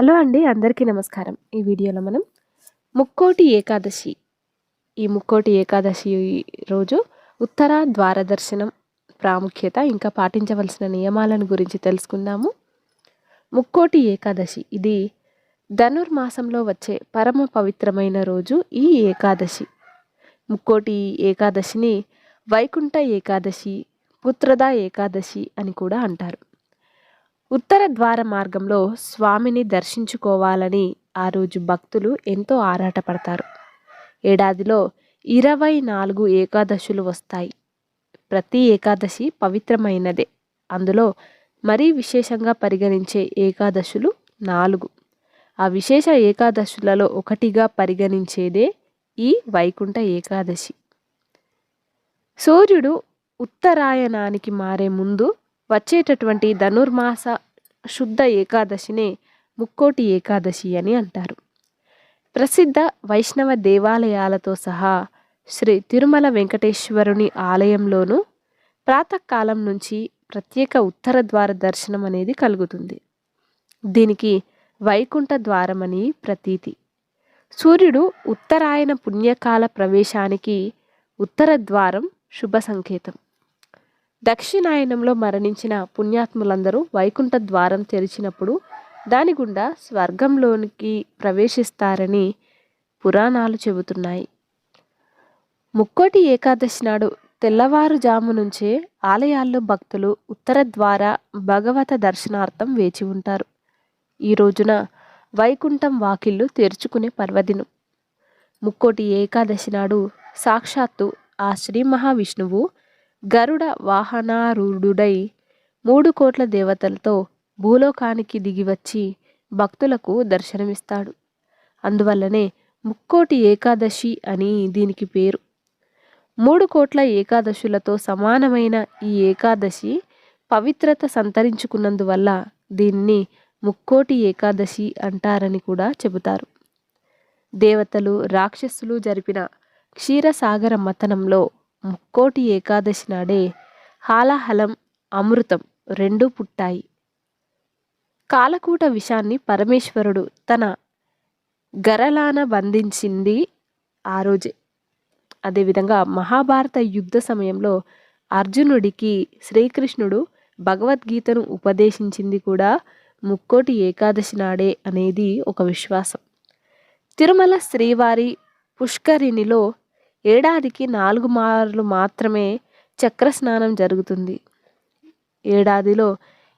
Hello అండి అందరికీ నమస్కారం. ఈ వీడియోలో మనం ముక్కోటి ఏకాదశి. ఈ ముక్కోటి ఏకాదశి రోజు ఉత్తర ద్వార దర్శనం ప్రాముఖ్యత ఇంకా పాటించవలసిన నియమాలను గురించి తెలుసుకుందాము. ముక్కోటి ఏకాదశి ఇది ధనుర్మాసంలో వచ్చే పరమ పవిత్రమైన రోజు ఈ ఏకాదశి. ముక్కోటి ఏకాదశిని వైకుంఠ ఏకాదశి పుత్రద ఏకాదశి అని కూడా అంటారు. ఉత్తర ద్వార మార్గంలో స్వామిని దర్శించుకోవాలని ఆ రోజు భక్తులు ఎంతో ఆరాటపడతారు. ఏడాదిలో ఇరవై నాలుగు ఏకాదశులు వస్తాయి. ప్రతి ఏకాదశి పవిత్రమైనదే. అందులో మరీ విశేషంగా పరిగణించే ఏకాదశులు నాలుగు. ఆ విశేష ఏకాదశులలో ఒకటిగా పరిగణించేదే ఈ వైకుంఠ ఏకాదశి. సూర్యుడు ఉత్తరాయణానికి మారే ముందు వచ్చేటటువంటి ధనుర్మాస శుద్ధ ఏకాదశినే ముక్కోటి ఏకాదశి అని అంటారు. ప్రసిద్ధ వైష్ణవ దేవాలయాలతో సహా శ్రీ తిరుమల వెంకటేశ్వరుని ఆలయంలోనూ ప్రాతకాలం నుంచి ప్రత్యేక ఉత్తర ద్వార దర్శనం అనేది కలుగుతుంది. దీనికి వైకుంఠ ద్వారమని ప్రతీతి. సూర్యుడు ఉత్తరాయణ పుణ్యకాల ప్రవేశానికి ఉత్తర ద్వారం శుభ సంకేతం. దక్షిణాయనంలో మరణించిన పుణ్యాత్ములందరూ వైకుంఠ ద్వారం తెరిచినప్పుడు దాని గుండా స్వర్గంలోనికి ప్రవేశిస్తారని పురాణాలు చెబుతున్నాయి. ముక్కోటి ఏకాదశి నాడు తెల్లవారుజాము నుంచే ఆలయాల్లో భక్తులు ఉత్తర ద్వారా భగవత దర్శనార్థం వేచి ఉంటారు. ఈ రోజున వైకుంఠం వాకిళ్ళు తెరుచుకునే పర్వదినం. ముక్కోటి ఏకాదశి నాడు సాక్షాత్తు ఆ శ్రీ మహావిష్ణువు గరుడ వాహనారూఢుడై మూడు కోట్ల దేవతలతో భూలోకానికి దిగివచ్చి భక్తులకు దర్శనమిస్తాడు. అందువల్లనే ముక్కోటి ఏకాదశి అని దీనికి పేరు. మూడు కోట్ల ఏకాదశులతో సమానమైన ఈ ఏకాదశి పవిత్రత సంతరించుకున్నందువల్ల దీన్ని ముక్కోటి ఏకాదశి అంటారని కూడా చెబుతారు. దేవతలు రాక్షసులు జరిపిన క్షీరసాగర మతనంలో ముక్కోటి ఏకాదశి నాడే హాలాహలం అమృతం రెండూ పుట్టాయి. కాలకూట విషాన్ని పరమేశ్వరుడు తన గరలాన బంధించింది ఆ రోజే. అదేవిధంగా మహాభారత యుద్ధ సమయంలో అర్జునుడికి శ్రీకృష్ణుడు భగవద్గీతను ఉపదేశించింది కూడా ముక్కోటి ఏకాదశి నాడే అనేది ఒక విశ్వాసం. తిరుమల శ్రీవారి పుష్కరిణిలో ఏడాదికి నాలుగు మార్లు మాత్రమే చక్ర స్నానం జరుగుతుంది. ఏడాదిలో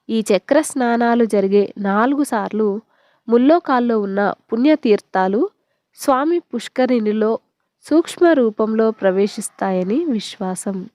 ఈ చక్ర స్నానాలు జరిగే నాలుగు సార్లు ముల్లోకాల్లో ఉన్న పుణ్యతీర్థాలు స్వామి పుష్కరిణిలో సూక్ష్మ రూపంలో ప్రవేశిస్తాయని విశ్వాసం.